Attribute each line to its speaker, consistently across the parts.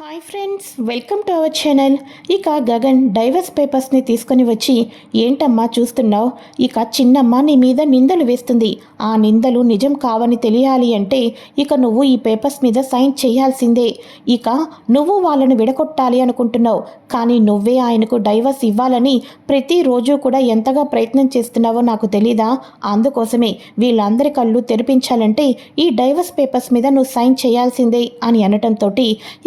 Speaker 1: Hi friends welcome to our channel. ఇక Gagan divorce పేపర్స్ని తీసుకొని వచ్చి ఏంటమ్మా చూస్తున్నావు? ఇక చిన్నమ్మ నీ మీద నిందలు వేస్తుంది. ఆ నిందలు నిజం కావని తెలియాలి అంటే ఇక నువ్వు ఈ పేపర్స్ మీద సైన్ చేయాల్సిందే. ఇక నువ్వు వాళ్ళను విడగొట్టాలి అనుకుంటున్నావు. కానీ నువ్వే ఆయనకు డైవర్స్ ఇవ్వాలని ప్రతిరోజు కూడా ఎంతగా ప్రయత్నం చేస్తున్నావో నాకు తెలీదా? అందుకోసమే వీళ్ళందరి కళ్ళు తెరిపించాలంటే ఈ డైవర్స్ పేపర్స్ మీద నువ్వు సైన్ చేయాల్సిందే అని అనటంతో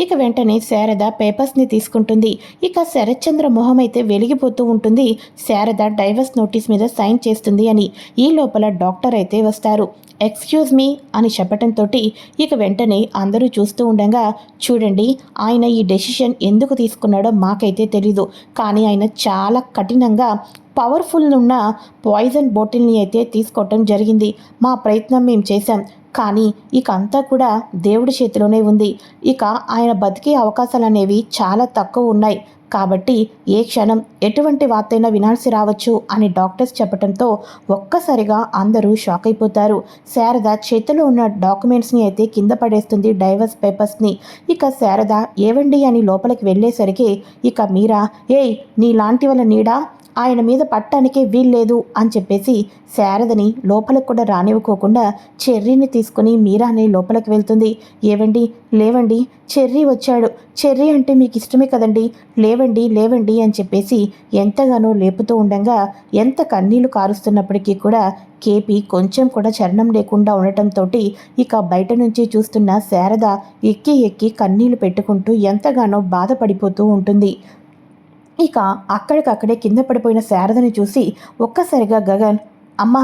Speaker 1: ఇక వెంట వెంటనే శారద పేపర్స్ని తీసుకుంటుంది. ఇక శరత్చంద్ర మొహం అయితే వెలిగిపోతూ ఉంటుంది. శారద డైవర్స్ నోటీస్ మీద సైన్ చేస్తుంది అని. ఈ లోపల డాక్టర్ అయితే వస్తారు. ఎక్స్క్యూజ్ మీ అని చెప్పటంతో ఇక వెంటనే అందరూ చూస్తూ ఉండగా చూడండి ఆయన ఈ డెసిషన్ ఎందుకు తీసుకున్నాడో మాకైతే తెలీదు. కానీ ఆయన చాలా కఠినంగా పవర్ఫుల్ ఉన్న పాయిజన్ బాటిల్ని అయితే తీసుకోవటం జరిగింది. మా ప్రయత్నం మేము చేశాం. కానీ ఇక అంతా కూడా దేవుడి చేతిలోనే ఉంది. ఇక ఆయన బతికే అవకాశాలు అనేవి చాలా తక్కువ ఉన్నాయి. కాబట్టి ఏ క్షణం ఎటువంటి వార్తైనా వినాల్సి రావచ్చు అని డాక్టర్స్ చెప్పడంతో ఒక్కసారిగా అందరూ షాక్ అయిపోతారు. శారద చేతిలో ఉన్న డాక్యుమెంట్స్ని అయితే కింద పడేస్తుంది డైవర్స్ పేపర్స్ని. ఇక శారద ఏవండి? అని లోపలికి వెళ్ళేసరికి ఇక మీరా ఏయ్ నీలాంటి వాళ్ళ నీడా? ఆయన మీద పట్టడానికే వీల్లేదు అని చెప్పేసి శారదని లోపలికి కూడా రానివ్వకోకుండా చెర్రీని తీసుకుని మీరాని లోపలికి వెళ్తుంది. ఏవండి? లేవండి? చెర్రీ వచ్చాడు. చెర్రీ అంటే మీకు ఇష్టమే కదండి. లేవండి లేవండి అని చెప్పేసి ఎంతగానో లేపుతూ ఉండగా ఎంత కన్నీళ్ళు కారుస్తున్నప్పటికీ కూడా కేపీ కొంచెం కూడా చరణం లేకుండా ఉండటంతో ఇక బయట నుంచి చూస్తున్న శారద ఎక్కి ఎక్కి కన్నీళ్ళు పెట్టుకుంటూ ఎంతగానో బాధపడిపోతూ ఉంటుంది. ఇక అక్కడికక్కడే కింద పడిపోయిన శారదని చూసి ఒక్కసారిగా గగన్ అమ్మా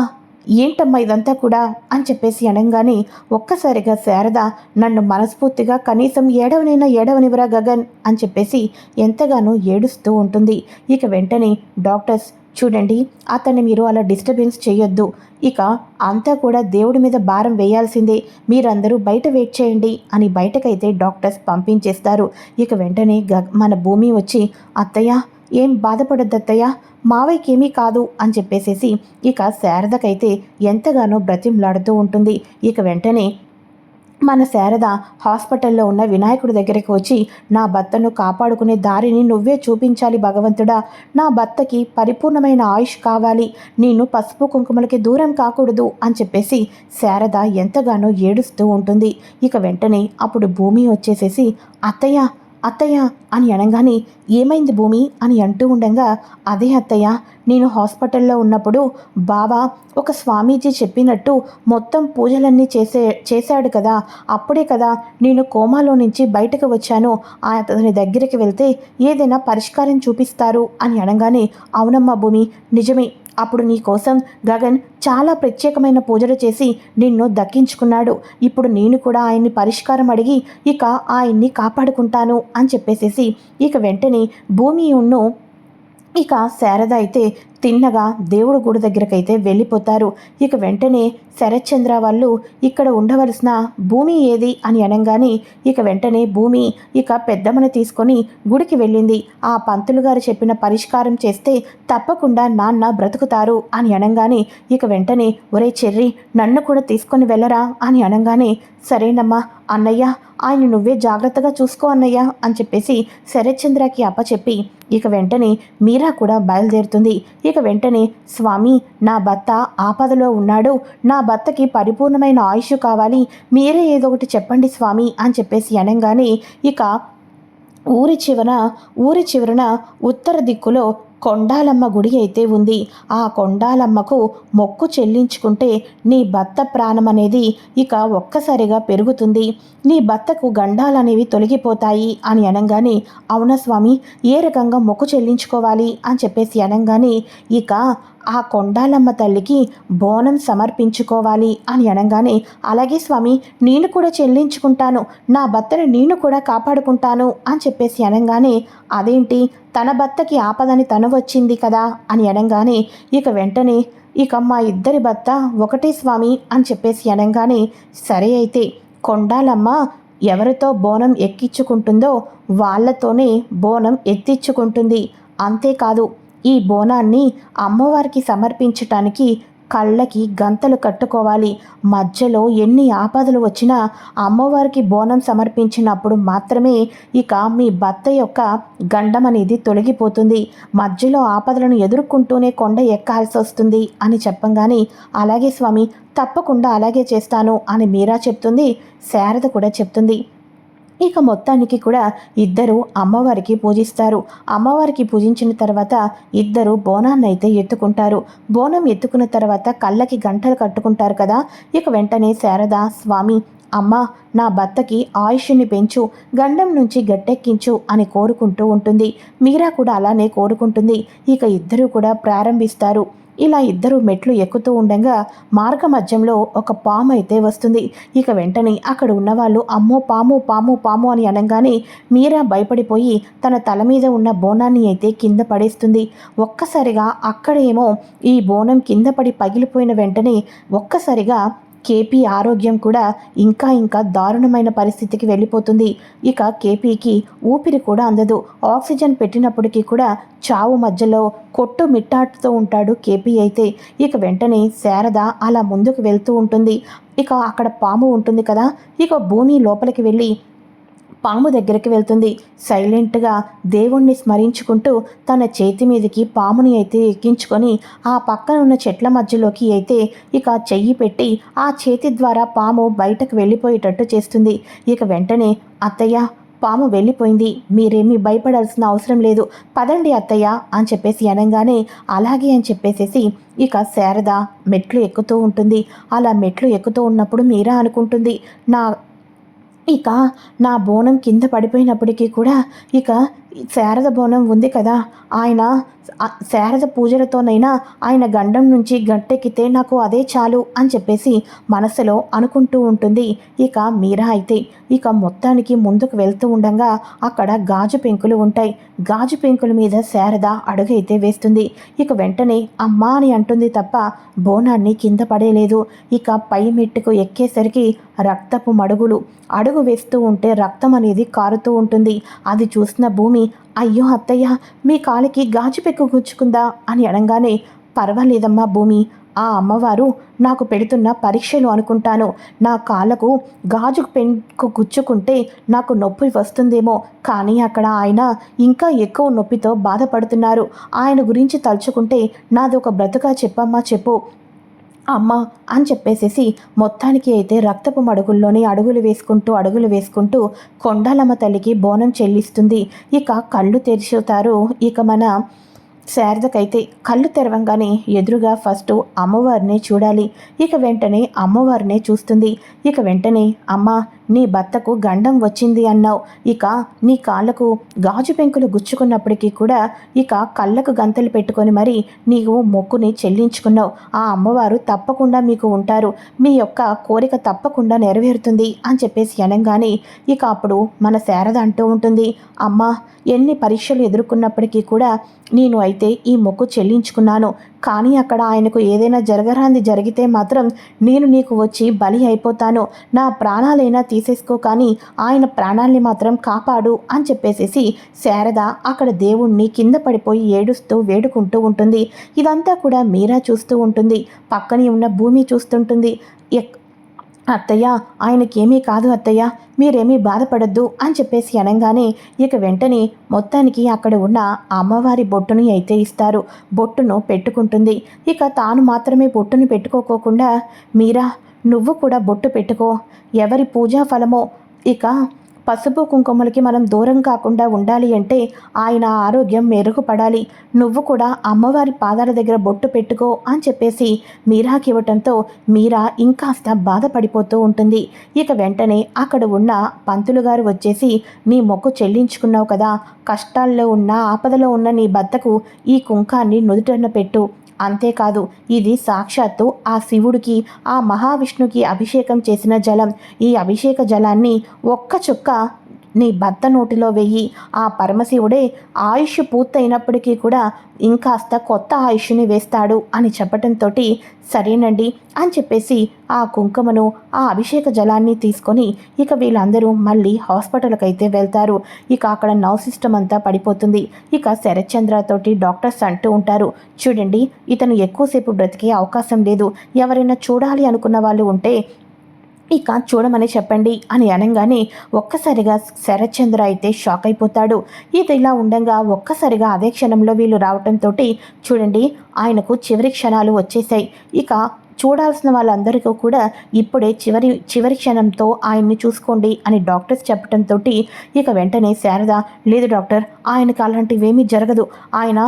Speaker 1: ఏంటమ్మా ఇదంతా కూడా? అని చెప్పేసి అనగానే ఒక్కసారిగా శారద నన్ను మనస్ఫూర్తిగా కనీసం ఏడవనైనా ఏడవనివరా గగన్? అని చెప్పేసి ఎంతగానో ఏడుస్తూ ఉంటుంది. ఇక వెంటనే డాక్టర్స్ చూడండి అతన్ని మీరు అలా డిస్టర్బెన్స్ చేయొద్దు. ఇక అంతా కూడా దేవుడి మీద భారం వేయాల్సిందే. మీరందరూ బయట వెయిట్ చేయండి అని బయటకైతే డాక్టర్స్ పంపించేస్తారు. ఇక వెంటనే గ మన భూమి వచ్చి అత్తయ్య ఏం బాధపడద్దు అత్తయ్య మావయ్యకేమీ కాదు అని చెప్పేసేసి ఇక శారదకైతే ఎంతగానో బ్రతింలాడుతూ ఉంటుంది. ఇక వెంటనే మన శారద హాస్పిటల్లో ఉన్న వినాయకుడి దగ్గరికి వచ్చి నా భర్తను కాపాడుకునే దారిని నువ్వే చూపించాలి భగవంతుడా. నా భర్తకి పరిపూర్ణమైన ఆయుష్ కావాలి. నేను పసుపు కుంకుమలకి దూరం కాకూడదు అని చెప్పేసి శారద ఎంతగానో ఏడుస్తూ ఉంటుంది. ఇక వెంటనే అప్పుడు భూమి వచ్చేసేసి అత్తయ్య అత్తయ్య అని అనగానే ఏమైంది భూమి? అని అంటూ ఉండగా అదే అత్తయ్య నేను హాస్పిటల్లో ఉన్నప్పుడు బాబా ఒక స్వామీజీ చెప్పినట్టు మొత్తం పూజలన్నీ చేసే చేశాడు కదా అప్పుడే కదా నేను కోమాలో నుంచి బయటకు వచ్చాను అతని దగ్గరికి వెళ్తే ఏదైనా పరిష్కారం చూపిస్తారు అని అనగానే అవునమ్మా భూమి నిజమే అప్పుడు నీ కోసం గగన్ చాలా ప్రత్యేకమైన పూజలు చేసి నిన్ను దక్కించుకున్నాడు. ఇప్పుడు నేను కూడా ఆయన్ని పరిష్కారం అడిగి ఇక ఆయన్ని కాపాడుకుంటాను అని చెప్పేసేసి ఇక వెంటనే భూమి ఉన్ను ఇక శారద అయితే తిన్నగా దేవుడు గుడి దగ్గరకైతే వెళ్ళిపోతారు. ఇక వెంటనే శరత్చంద్ర వాళ్ళు ఇక్కడ ఉండవలసిన భూమి ఏది అని అనగానే ఇక వెంటనే భూమి ఇక పెద్దమ్మని తీసుకొని గుడికి వెళ్ళింది. ఆ పంతులు గారు చెప్పిన పరిష్కారం చేస్తే తప్పకుండా నాన్న బ్రతుకుతారు అని అనగానే ఇక వెంటనే ఒరే చెర్రి నన్ను కూడా తీసుకొని వెళ్ళరా? అని అనగానే సరేనమ్మా అన్నయ్య ఆయన నువ్వే జాగ్రత్తగా చూసుకో అన్నయ్య అని చెప్పేసి శరత్చంద్రకి అప్పచెప్పి ఇక వెంటనే మీరా కూడా బయలుదేరుతుంది. ఇక వెంటనే స్వామి నా భర్త ఆపదలో ఉన్నాడు. నా భర్తకి పరిపూర్ణమైన ఆయుష్ కావాలి. మీరే ఏదో ఒకటి చెప్పండి స్వామి అని చెప్పేసి అనగానే ఇక ఊరి చివర ఊరి చివరన ఉత్తర దిక్కులో కొండాలమ్మ గుడి అయితే ఉంది. ఆ కొండాలమ్మకు మొక్కు చెల్లించుకుంటే నీ భర్త ప్రాణం అనేది ఇక ఒక్కసారిగా పెరుగుతుంది. నీ భర్తకు గండాలనేవి తొలగిపోతాయి అని అనగానే అవునా స్వామి? ఏ రకంగా మొక్కు చెల్లించుకోవాలి అని చెప్పేసి అనగానే ఇక ఆ కొండాలమ్మ తల్లికి బోనం సమర్పించుకోవాలి అని అనగానే అలాగే స్వామి నేను కూడా చెల్లించుకుంటాను. నా భర్తను నేను కూడా కాపాడుకుంటాను అని చెప్పేసి అనగానే అదేంటి? తన భర్తకి ఆపదని తను వచ్చింది కదా అని అనగానే ఇక వెంటనే ఇక మా ఇద్దరి భర్త ఒకటే స్వామి అని చెప్పేసి అనగానే సరే అయితే కొండాలమ్మ ఎవరితో బోనం ఎక్కించుకుంటుందో వాళ్ళతోనే బోనం ఎత్తించుకుంటుంది అంతేకాదు ఈ బోనాన్ని అమ్మవారికి సమర్పించటానికి కళ్ళకి గంతలు కట్టుకోవాలి. మధ్యలో ఎన్ని ఆపదలు వచ్చినా అమ్మవారికి బోనం సమర్పించినప్పుడు మాత్రమే ఇక మీ భర్త యొక్క గండం అనేది తొలగిపోతుంది. మధ్యలో ఆపదలను ఎదుర్కొంటూనే కొండ ఎక్కాల్సి వస్తుంది అని చెప్పంగానే అలాగే స్వామి తప్పకుండా అలాగే చేస్తాను అని మీరా చెప్తుంది శారద కూడా చెప్తుంది. ఇక మొత్తానికి కూడా ఇద్దరు అమ్మవారికి పూజిస్తారు. అమ్మవారికి పూజించిన తర్వాత ఇద్దరు బోనాన్ని అయితే ఎత్తుకుంటారు. బోనం ఎత్తుకున్న తర్వాత కళ్ళకి గంటలు కట్టుకుంటారు కదా. ఇక వెంటనే శారద స్వామి అమ్మ నా భర్తకి ఆయుష్ని పెంచు గండం నుంచి గట్టెక్కించు అని కోరుకుంటూ ఉంటుంది. మీరా కూడా అలానే కోరుకుంటుంది. ఇక ఇద్దరూ కూడా ప్రారంభిస్తారు. ఇలా ఇద్దరు మెట్లు ఎక్కుతూ ఉండగా మార్గ మధ్యంలో ఒక పాము అయితే వస్తుంది. ఇక వెంటనే అక్కడ ఉన్నవాళ్ళు అమ్మో పాము పాము పాము అని అనగానే మీరా భయపడిపోయి తన తల మీద ఉన్న బోనాన్ని అయితే కింద పడేస్తుంది. ఒక్కసారిగా అక్కడేమో ఈ బోనం కింద పడి పగిలిపోయిన వెంటనే ఒక్కసారిగా కేపీ ఆరోగ్యం కూడా ఇంకా ఇంకా దారుణమైన పరిస్థితికి వెళ్ళిపోతుంది. ఇక కేపీకి ఊపిరి కూడా అందదు. ఆక్సిజన్ పెట్టినప్పటికీ కూడా చావు మధ్యలో కొట్టు మిట్టాటుతో ఉంటాడు కేపీ అయితే. ఇక వెంటనే శారద అలా ముందుకు వెళ్తూ ఉంటుంది. ఇక అక్కడ పాము ఉంటుంది కదా? ఇక భూమి లోపలికి వెళ్ళి పాము దగ్గరికి వెళ్తుంది. సైలెంట్గా దేవుణ్ణి స్మరించుకుంటూ తన చేతి మీదకి పాముని అయితే ఎక్కించుకొని ఆ పక్కన ఉన్న చెట్ల మధ్యలోకి అయితే ఇక చెయ్యి పెట్టి ఆ చేతి ద్వారా పాము బయటకు వెళ్ళిపోయేటట్టు చేస్తుంది. ఇక వెంటనే అత్తయ్య పాము వెళ్ళిపోయింది. మీరేమీ భయపడాల్సిన అవసరం లేదు. పదండి అత్తయ్య అని చెప్పేసి అనగానే అలాగే అని చెప్పేసేసి ఇక శారద మెట్లు ఎక్కుతూ ఉంటుంది. అలా మెట్లు ఎక్కుతూ ఉన్నప్పుడు మీరా అనుకుంటుంది నా ఇక నా బోనం కింద పడిపోయినప్పటికీ కూడా ఇక శారద బోనం ఉంది కదా. ఆయన శారద పూజలతోనైనా ఆయన గండం నుంచి గట్టెక్కితే నాకు అదే చాలు అని చెప్పేసి మనసులో అనుకుంటూ ఉంటుంది. ఇక మీరా అయితే ఇక మొత్తానికి ముందుకు వెళ్తూ ఉండగా అక్కడ గాజు పెంకులు ఉంటాయి. గాజు పెంకుల మీద శారద అడుగైతే వేస్తుంది. ఇక వెంటనే అమ్మా అని అంటుంది తప్ప బోనాన్ని కింద పడేలేదు. ఇక పై మెట్టుకు ఎక్కేసరికి రక్తపు మడుగులు. అడుగు వేస్తూ ఉంటే రక్తం అనేది కారుతూ ఉంటుంది. అది చూసిన భూమి అయ్యో అత్తయ్య మీ కాలికి గాజు పెక్కు గుచ్చుకుందా అని అనగానే పర్వాలేదమ్మా భూమి ఆ అమ్మవారు నాకు పెడుతున్న పరీక్షలు అనుకుంటాను. నా కాళ్ళకు గాజు పెంకు గుచ్చుకుంటే నాకు నొప్పి వస్తుందేమో కానీ అక్కడ ఆయన ఇంకా ఎక్కువ నొప్పితో బాధపడుతున్నారు. ఆయన గురించి తలుచుకుంటే నాది ఒక బ్రతుగా చెప్పమ్మా చెప్పు. అమ్మ అని చెప్పేసేసి మొత్తానికి అయితే రక్తపు మడుగుల్లోని అడుగులు వేసుకుంటూ అడుగులు వేసుకుంటూ కొండాలమ్మ తల్లికి బోనం చెల్లిస్తుంది. ఇక కళ్ళు తెరిచుతారు. ఇక మన శారదకైతే కళ్ళు తెరవంగానే ఎదురుగా ఫస్ట్ అమ్మవారిని చూడాలి. ఇక వెంటనే అమ్మవారినే చూస్తుంది. ఇక వెంటనే అమ్మ నీ భర్తకు గండం వచ్చింది అన్నావు. ఇక నీ కాళ్ళకు గాజు పెంకులు గుచ్చుకున్నప్పటికీ కూడా ఇక కళ్ళకు గంతలు పెట్టుకొని మరి నీవు మొక్కుని చెల్లించుకున్నావు. ఆ అమ్మవారు తప్పకుండా మీకు ఉంటారు. మీ యొక్క కోరిక తప్పకుండా నెరవేరుతుంది అని చెప్పేసి అనగానే ఇక అప్పుడు మన శారద అంటూ ఉంటుంది. అమ్మ ఎన్ని పరీక్షలు ఎదుర్కొన్నప్పటికీ కూడా నేను అయితే ఈ మొక్కు చెల్లించుకున్నాను. కానీ అక్కడ ఆయనకు ఏదైనా జరగరాంది జరిగితే మాత్రం నేను నీకు వచ్చి బలి అయిపోతాను. నా ప్రాణాలైనా తీసేసుకో కానీ ఆయన ప్రాణాల్ని మాత్రం కాపాడు అని చెప్పేసేసి శారద అక్కడ దేవుణ్ణి కింద పడిపోయి ఏడుస్తూ వేడుకుంటూ ఉంటుంది. ఇదంతా కూడా మీరా చూస్తూ ఉంటుంది. పక్కనే ఉన్న భూమి చూస్తుంటుంది. అత్తయ్య ఆయనకేమీ కాదు అత్తయ్య మీరేమీ బాధపడద్దు అని చెప్పేసి అనగానే ఇక వెంటనే మొత్తానికి అక్కడ ఉన్న అమ్మవారి బొట్టుని అయితే ఇస్తారు. బొట్టును పెట్టుకుంటుంది. ఇక తాను మాత్రమే బొట్టును పెట్టుకోకోకుండా మీరా నువ్వు కూడా బొట్టు పెట్టుకో. ఎవరి పూజా ఫలమో ఇక పసుపు కుంకుమలకి మనం దూరం కాకుండా ఉండాలి అంటే ఆయన ఆరోగ్యం మెరుగుపడాలి. నువ్వు కూడా అమ్మవారి పాదాల దగ్గర బొట్టు పెట్టుకో అని చెప్పేసి మీరాకి ఇవ్వటంతో మీరా ఇంకాస్త బాధపడిపోతూ ఉంటుంది. ఇక వెంటనే అక్కడ ఉన్న పంతులు గారు వచ్చేసి నీ మొక్కు చెల్లించుకున్నావు కదా కష్టాల్లో ఉన్న ఆపదలో ఉన్న నీ భర్తకు ఈ కుంకాన్ని నుదుటన పెట్టు. అంతేకాదు ఇది సాక్షాత్తు ఆ శివుడికి ఆ మహావిష్ణుకి అభిషేకం చేసిన జలం. ఈ అభిషేక జలాన్ని ఒక్క చుక్క నీ భర్త నోటిలో వెయ్యి. ఆ పరమశివుడే ఆయుష్ పూర్తయినప్పటికీ కూడా ఇంకాస్త కొత్త ఆయుష్ని వేస్తాడు అని చెప్పటంతో సరేనండి అని చెప్పేసి ఆ కుంకుమను ఆ అభిషేక జలాన్ని తీసుకొని ఇక వీళ్ళందరూ మళ్ళీ హాస్పిటల్కి అయితే వెళ్తారు. ఇక అక్కడ నవ్ సిస్టమ్ అంతా పడిపోతుంది. ఇక శరత్చంద్రతోటి డాక్టర్స్ అంటూ ఉంటారు. చూడండి ఇతను ఎక్కువసేపు బ్రతికే అవకాశం లేదు. ఎవరైనా చూడాలి అనుకున్న వాళ్ళు ఉంటే ఇక చూడమని చెప్పండి అని అనగానే ఒక్కసారిగా శరత్చంద్ర అయితే షాక్ అయిపోతాడు. ఇది ఇలా ఉండగా ఒక్కసారిగా అదే క్షణంలో వీళ్ళు రావటంతో చూడండి ఆయనకు చివరి క్షణాలు వచ్చేసాయి ఇక చూడాల్సిన వాళ్ళందరికీ కూడా ఇప్పుడే చివరి చివరి క్షణంతో ఆయన్ని చూసుకోండి అని డాక్టర్స్ చెప్పడంతో ఇక వెంటనే శారద లేదు డాక్టర్ ఆయనకు అలాంటివేమీ జరగదు. ఆయన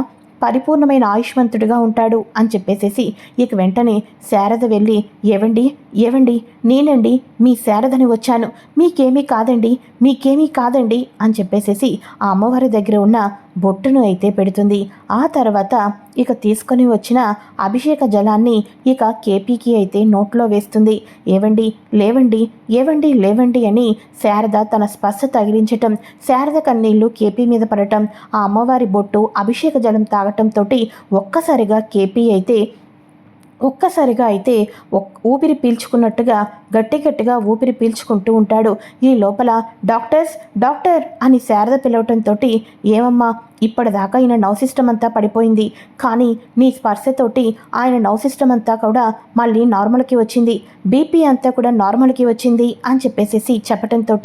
Speaker 1: పరిపూర్ణమైన ఆయుష్మంతుడిగా ఉంటాడు అని చెప్పేసేసి ఇక వెంటనే శారద వెళ్ళి ఏవండి? ఏవండి? నేనండి. మీ శారదని వచ్చాను. మీకేమీ కాదండి. మీకేమీ కాదండి. అని చెప్పేసేసి ఆ అమ్మవారి దగ్గర ఉన్న బొట్టును అయితే పెడుతుంది. ఆ తర్వాత ఇక తీసుకొని వచ్చిన అభిషేక జలాన్ని ఇక కేపీకి అయితే నోట్లో వేస్తుంది. ఏవండి? లేవండి? ఏవండి? లేవండి అని శారద తన స్పర్శ తగిలించటం శారద కన్నీళ్ళు కేపీ మీద పడటం ఆ అమ్మవారి బొట్టు అభిషేక జలం తాగటంతో ఒక్కసారిగా కేపీ అయితే ఒక్కసారిగా అయితే ఊపిరి పీల్చుకున్నట్టుగా గట్టి గట్టిగా ఊపిరి పీల్చుకుంటూ ఉంటాడు. ఈ లోపల డాక్టర్స్ డాక్టర్ అని శారద పిలవటంతో ఏమమ్మా ఇప్పటిదాకా ఆయన నవ్ సిస్టమ్ అంతా పడిపోయింది. కానీ నీ స్పర్శతోటి ఆయన నవ్ సిస్టమ్ అంతా కూడా మళ్ళీ నార్మల్కి వచ్చింది. బీపీ అంతా కూడా నార్మల్కి వచ్చింది అని చెప్పేసేసి చెప్పటంతో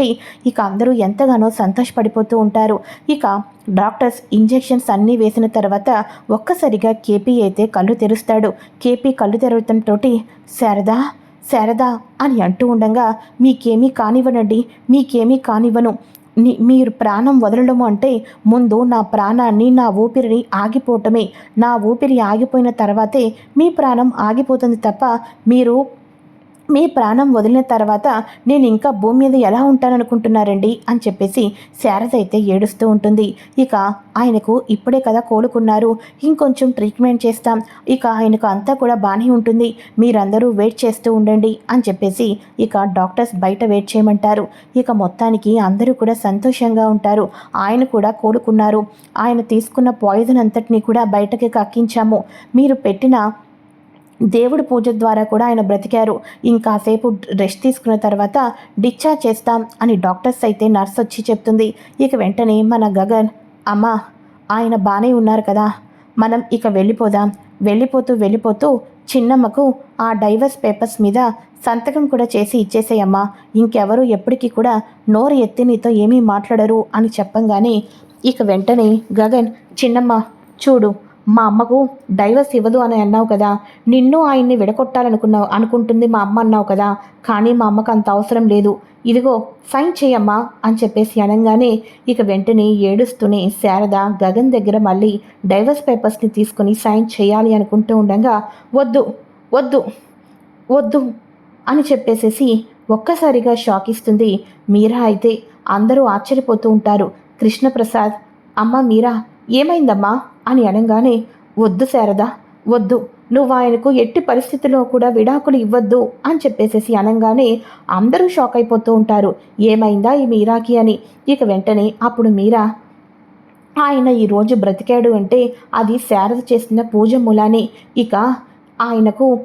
Speaker 1: ఇక అందరూ ఎంతగానో సంతోషపడిపోతూ ఉంటారు. ఇక డాక్టర్స్ ఇంజెక్షన్స్ అన్నీ వేసిన తర్వాత ఒక్కసారిగా కేపీ అయితే కళ్ళు తెరుస్తాడు. కేపీ కళ్ళు తెరవటంతో శారదా శారదా అని అంటూ ఉండగా మీకేమీ కానివ్వనండి మీకేమీ కానివ్వను. మీరు ప్రాణం వదలడము అంటే ముందు నా ప్రాణాన్ని నా ఊపిరిని ఆగిపోవటమే. నా ఊపిరి ఆగిపోయిన తర్వాతే మీ ప్రాణం ఆగిపోతుంది తప్ప మీరు మీ ప్రాణం వదిలిన తర్వాత నేను ఇంకా భూమి మీద ఎలా ఉంటాననుకుంటున్నారండి? అని చెప్పేసి శారద అయితే ఏడుస్తూ ఉంటుంది. ఇక ఆయనకు ఇప్పుడే కదా కోలుకున్నారు. ఇంకొంచెం ట్రీట్మెంట్ చేస్తాం. ఇక ఆయనకు అంతా కూడా బాగానే ఉంటుంది. మీరందరూ వెయిట్ చేస్తూ ఉండండి అని చెప్పేసి ఇక డాక్టర్స్ బయట వెయిట్ చేయమంటారు. ఇక మొత్తానికి అందరూ కూడా సంతోషంగా ఉంటారు. ఆయన కూడా కోలుకున్నారు. ఆయన తీసుకున్న పాయిజన్ అంతటినీ కూడా బయటకి కక్కించాము. మీరు పెట్టిన దేవుడి పూజ ద్వారా కూడా ఆయన బ్రతికారు. ఇంకాసేపు రెస్ట్ తీసుకున్న తర్వాత డిశ్చార్జ్ చేస్తాం అని డాక్టర్స్ అయితే నర్స్ వచ్చి చెప్తుంది. ఇక వెంటనే మన గగన్ అమ్మ ఆయన బాగానే ఉన్నారు కదా. మనం ఇక వెళ్ళిపోదాం. వెళ్ళిపోతూ వెళ్ళిపోతూ చిన్నమ్మకు ఆ డైవర్స్ పేపర్స్ మీద సంతకం కూడా చేసి ఇచ్చేసేయమ్మా ఇంకెవరు ఎప్పటికీ కూడా నోరు ఎత్తి నీతో ఏమీ మాట్లాడరు అని చెప్పంగానే ఇక వెంటనే గగన్ చిన్నమ్మ చూడు మా అమ్మకు డైవర్స్ ఇవ్వదు అని అన్నావు కదా నిన్ను ఆయన్ని విడగొట్టాలనుకున్నావు అనుకుంటుంది మా అమ్మ అన్నావు కదా కానీ మా అమ్మకు అంత అవసరం లేదు. ఇదిగో సైన్ చేయమ్మా అని చెప్పేసి అనగానే ఇక వెంటనే ఏడుస్తూనే శారద గగన్ దగ్గర మళ్ళీ డైవర్స్ పేపర్స్ని తీసుకుని సైన్ చేయాలి అనుకుంటూ ఉండగా వద్దు వద్దు వద్దు అని చెప్పేసేసి ఒక్కసారిగా షాక్ ఇస్తుంది మీరా అయితే. అందరూ ఆశ్చర్యపోతూ ఉంటారు. కృష్ణప్రసాద్ అమ్మ మీరా ఏమైందమ్మా? అని అనగానే వద్దు శారద వద్దు. నువ్వు ఆయనకు ఎట్టి పరిస్థితిలో కూడా విడాకులు ఇవ్వద్దు అని చెప్పేసేసి అనగానే అందరూ షాక్ అయిపోతూ ఉంటారు. ఏమైందా ఈ మీరాకి అని? ఇక వెంటనే అప్పుడు మీరా? ఆయన ఈరోజు బ్రతికాడు అంటే అది శారద చేసిన పూజ మూలానే. ఇక ఆయనకు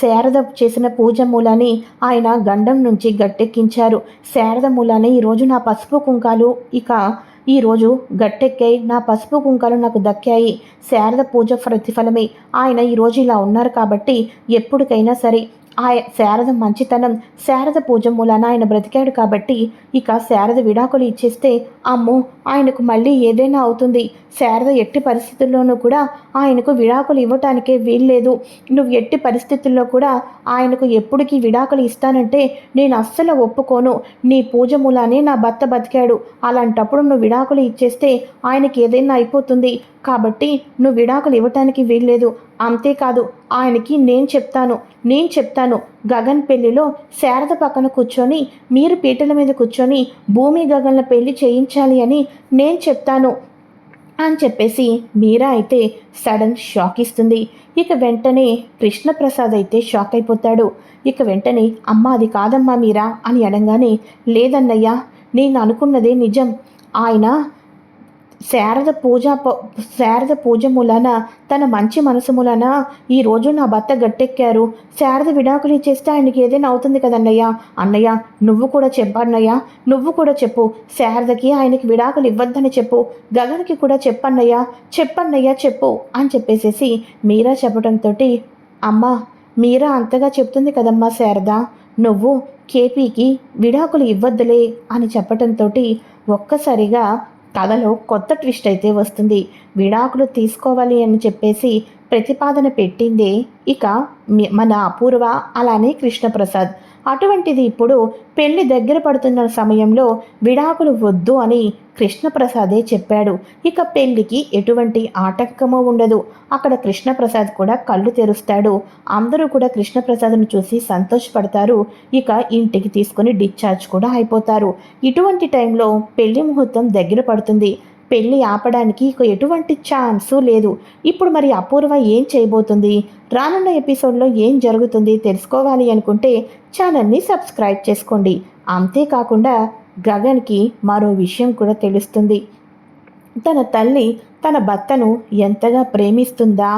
Speaker 1: శారద చేసిన పూజ మూలాన్ని ఆయన గండం నుంచి గట్టెక్కించారు. శారద మూలానే ఈరోజు నా పసుపు కుంకాలు. ఇక ఈరోజు గట్టెక్కాయి నా పసుపు కుంకాలు నాకు దక్కాయి. శారద పూజ ప్రతిఫలమే. ఆయన ఈరోజు ఇలా ఉన్నారు కాబట్టి ఎప్పటికైనా సరే ఆ శారద మంచితనం శారద పూజ మూలాన ఆయన బ్రతికాడు కాబట్టి ఇక శారద విడాకులు ఇచ్చేస్తే అమ్మో ఆయనకు మళ్ళీ ఏదైనా అవుతుంది. శారద ఎట్టి పరిస్థితుల్లోనూ కూడా ఆయనకు విడాకులు ఇవ్వటానికే వీల్లేదు. నువ్వు ఎట్టి పరిస్థితుల్లో కూడా ఆయనకు ఎప్పటికీ విడాకులు ఇస్తానంటే నేను అస్సలు ఒప్పుకోను. నీ పూజ మూలానే నా భర్త బతికాడు. అలాంటప్పుడు నువ్వు విడాకులు ఇచ్చేస్తే ఆయనకి ఏదైనా అయిపోతుంది. కాబట్టి నువ్వు విడాకులు ఇవ్వటానికి వీల్లేదు. అంతేకాదు ఆయనకి నేను చెప్తాను నేను చెప్తాను. గగన్ పెళ్ళిలో శారద పక్కన కూర్చొని మీరు పీటల మీద కూర్చొని భూమి గగన్ల పెళ్ళి చేయించాలి అని నేను చెప్తాను అని చెప్పేసి మీరా అయితే సడన్ షాక్ ఇస్తుంది. ఇక వెంటనే కృష్ణప్రసాద్ అయితే షాక్ అయిపోతాడు. ఇక వెంటనే అమ్మ అది కాదమ్మా మీరా అని అనగానే లేదన్నయ్యా నేను అనుకున్నదే నిజం. ఆయన శారద పూజ ప- శారద పూజ మూలాన తన మంచి మనసు మూలాన ఈరోజు నా భర్త గట్టెక్కారు. శారద విడాకులు ఇచ్చేస్తే ఆయనకి ఏదైనా అవుతుంది కదన్నయ్య? అన్నయ్య నువ్వు కూడా చెప్పన్నయ్య నువ్వు కూడా చెప్పు. శారదకి ఆయనకి విడాకులు ఇవ్వద్దని చెప్పు. గగన్కి కూడా చెప్పన్నయ్య చెప్పన్నయ్య చెప్పు అని చెప్పేసేసి మీరా చెప్పడంతో అమ్మా మీరా అంతగా చెప్తుంది కదమ్మా శారద. నువ్వు కేపీకి విడాకులు ఇవ్వద్దులే అని చెప్పటంతో ఒక్కసారిగా కథలో కొత్త ట్విస్ట్ అయితే వస్తుంది. విడాకులు తీసుకోవాలి అని చెప్పేసి ప్రతిపాదన పెట్టిందే ఇక మన అపూర్వ అలానే కృష్ణప్రసాద్. అటువంటిది ఇప్పుడు పెళ్ళి దగ్గర పడుతున్న సమయంలో విడాకులు వద్దు అని కృష్ణప్రసాదే చెప్పాడు. ఇక పెళ్ళికి ఎటువంటి ఆటంకము ఉండదు. అక్కడ కృష్ణప్రసాద్ కూడా కళ్ళు తెరుస్తాడు. అందరూ కూడా కృష్ణప్రసాద్ను చూసి సంతోషపడతారు. ఇక ఇంటికి తీసుకొని డిశ్చార్జ్ కూడా అయిపోతారు. ఇటువంటి టైంలో పెళ్ళి ముహూర్తం దగ్గర పడుతుంది. పెళ్ళి ఆపడానికి ఇక ఎటువంటి ఛాన్సు లేదు. ఇప్పుడు మరి అపూర్వ ఏం చేయబోతుంది? రానున్న ఎపిసోడ్లో ఏం జరుగుతుంది తెలుసుకోవాలి అనుకుంటే ఛానల్ని సబ్స్క్రైబ్ చేసుకోండి. అంతేకాకుండా గగన్కి మరో విషయం కూడా తెలుస్తుంది. తన తల్లి తన భర్తను ఎంతగా ప్రేమిస్తుందా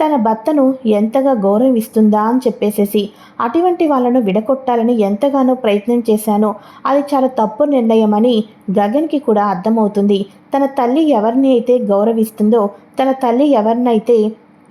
Speaker 1: తన భర్తను ఎంతగా గౌరవిస్తుందా అని చెప్పేసేసి అటువంటి వాళ్ళను విడగొట్టాలని ఎంతగానో ప్రయత్నం చేశానో అది చాలా తప్పు నిర్ణయం అని గగన్కి కూడా అర్థమవుతుంది. తన తల్లి ఎవరిని అయితే గౌరవిస్తుందో తన తల్లి ఎవరినైతే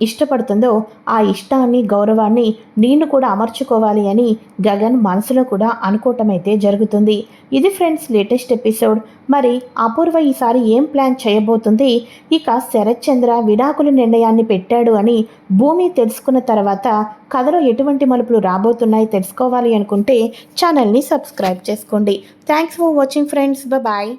Speaker 1: ఇష్టపడుతుందో ఆ ఇష్టాన్ని గౌరవాన్ని నేను కూడా అమర్చుకోవాలి అని గగన్ మనసులో కూడా అనుకోవటం అయితే జరుగుతుంది. ఇది ఫ్రెండ్స్ లేటెస్ట్ ఎపిసోడ్. మరి అపూర్వ ఈసారి ఏం ప్లాన్ చేయబోతుంది? ఇక శరత్ చంద్ర విడాకుల నిర్ణయాన్ని పెట్టాడు అని భూమి తెలుసుకున్న తర్వాత కథలో ఎటువంటి మలుపులు రాబోతున్నాయి తెలుసుకోవాలి అనుకుంటే ఛానల్ని సబ్స్క్రైబ్ చేసుకోండి. Thanks for watching friends. Bye